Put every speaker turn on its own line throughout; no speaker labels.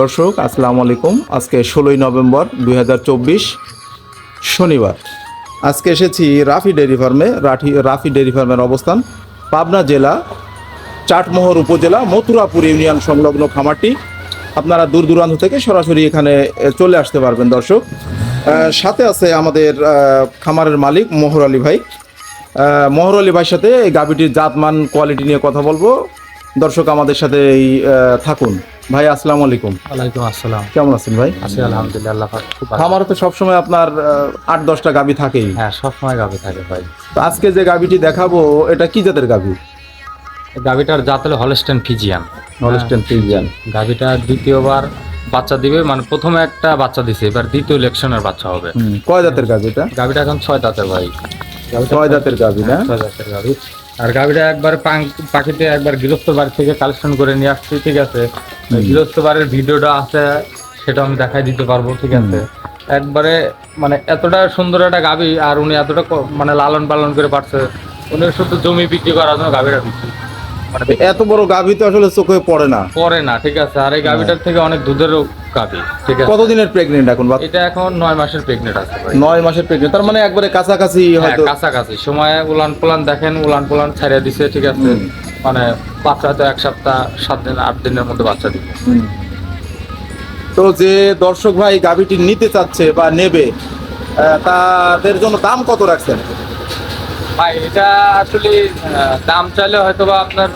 দর্শক, আসসালামু আলাইকুম। আজকে ষোলোই নভেম্বর দু হাজার চব্বিশ শনিবার। আজকে এসেছি রাফি ডেয়ারি ফার্মে, রাঠি, রাফি ডেয়ারি ফার্মের অবস্থান। পাবনা জেলা, চাটমোহর উপজেলা, মথুরাপুর ইউনিয়ন সংলগ্ন খামারটি। আপনারা দূর দূরান্ত থেকে সরাসরি এখানে চলে আসতে পারবেন দর্শক। সাথে আছে আমাদের খামারের মালিক মোহর আলী ভাই। মোহর আলী ভাইয়ের সাথে এই গাভীটির জাতমান, কোয়ালিটি নিয়ে কথা বলব। দর্শক আমাদের সাথে এই থাকুন। ভাই আসসালামু আলাইকুম।
ওয়ালাইকুম আসসালাম।
কেমন আছেন ভাই?
আছি আলহামদুলিল্লাহ খুব ভালো।
তো সবসময় আপনার আট দশটা গাভী থাকেই।
হ্যাঁ সবসময় গাভি থাকে ভাই।
তো আজকে যে গাভীটি দেখাবো এটা কি জাতের গাভী?
গাভিটার জাত হলো হলস্টেন ফিজিয়ান
হলস্টেন ফিজিয়ান
গাভিটা দ্বিতীয়বার বাচ্চা দিবে মানে প্রথমে একটা বাচ্চা দিছে এবার দ্বিতীয় ইলেকশনের বাচ্চা হবে।
কয় জাতের গাভী এটা
গাভিটা এখন ছয় দাঁতের ভাই। গাভিটা
ছয় জাতের গাভী না?
ছয় দাঁতের গাভি। আর গাভিটা একবার পাখিতে একবার গৃহস্থ বাড়ি থেকে কালেকশন করে নিয়ে আসছি ঠিক আছে? গৃহস্থ বাড়ির ভিডিওটা আছে সেটা আমি দেখাই দিতে পারব ঠিক আছে? একবারে মানে এতটা সুন্দর একটা গাভী আর উনি এতটা মানে লালন পালন করে পারছে উনি শুধু জমি বিক্রি করার জন্য গাভিটা বিক্রি মানে
এত বড় গাভী তো আসলে চোখে পড়ে না।
পড়ে না ঠিক আছে? আর এই গাভীটার থেকে অনেক দুধেরও গাভি ঠিক আছে?
কতদিনের প্রেগনেন্ট এখন?
এটা এখন নয় মাসের প্রেগনেন্ট আছে
নয় মাসের প্রেগনেন্ট তার মানে একবারে কাছাকাছি
হ্যাঁ,
হয়তো
কাছাকাছি। সময়ে উলান পোলান দেখেন উলান পোলান ছেড়ে দিছে ঠিক আছে? মানে বাচ্চা তো এক সপ্তাহ সাত দিন আট দিনের মধ্যে বাচ্চা দিবে।
তো যে দর্শক ভাই গাভীটি নিতে চাচ্ছে বা নেবে তাদের জন্য দাম কত রাখছেন?
ভাই এটা আসলে দাম চাইলে হয়তো বা আপনার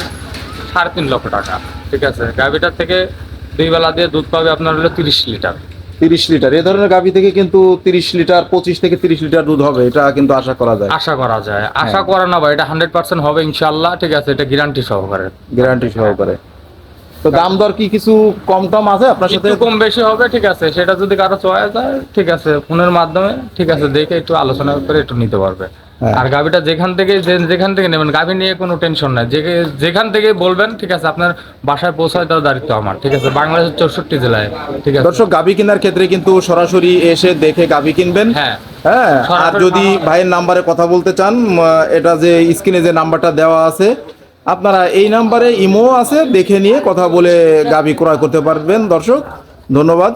সাড়ে তিন লক্ষ টাকা ঠিক আছে? গাভিটার থেকে দুই বেলা দিয়ে দুধ পাবে আপনার হলো তিরিশ লিটার।
তিরিশ লিটার। এ ধরনের গাভী থেকে কিন্তু তিরিশ লিটার পঁচিশ থেকে তিরিশ লিটার দুধ হবে। এটা কিন্তু আশা করা যায়।
আশা করা যায়।
হ্যাঁ।
আশা করা না ভাই এটা হান্ড্রেড পার্সেন্ট হবে ইনশাল্লাহ ঠিক আছে এটা গ্যারান্টি সহকারে।
গ্যারান্টি সহকারে। তো দাম দর কি কিছু কম টম আছে আপনার সাথে?
কম বেশি হবে ঠিক আছে। সেটা যদি কারও চয়েস যায় ঠিক আছে ফোনের মাধ্যমে ঠিক আছে দেখে একটু আলোচনা করে একটু নিতে পারবে। আর গাভিটা যেখান থেকে যেখান থেকে নেবেন গাভি নিয়ে কোনো টেনশন নাই। যে যেখান থেকে বলবেন ঠিক আছে আপনার বাসায় পৌঁছায় দেওয়ার দায়িত্ব আমার ঠিক আছে বাংলাদেশের চৌষট্টি জেলায় ঠিক আছে।
দর্শক গাভী কেনার ক্ষেত্রে কিন্তু সরাসরি এসে দেখে গাভী কিনবেন।
হ্যাঁ।
হ্যাঁ আর যদি ভাইয়ের নাম্বারে কথা বলতে চান এটা যে স্ক্রিনে যে নাম্বারটা দেওয়া আছে আপনারা এই নাম্বারে ইমো আছে দেখে নিয়ে কথা বলে গাভী ক্রয় করতে পারবেন। দর্শক ধন্যবাদ।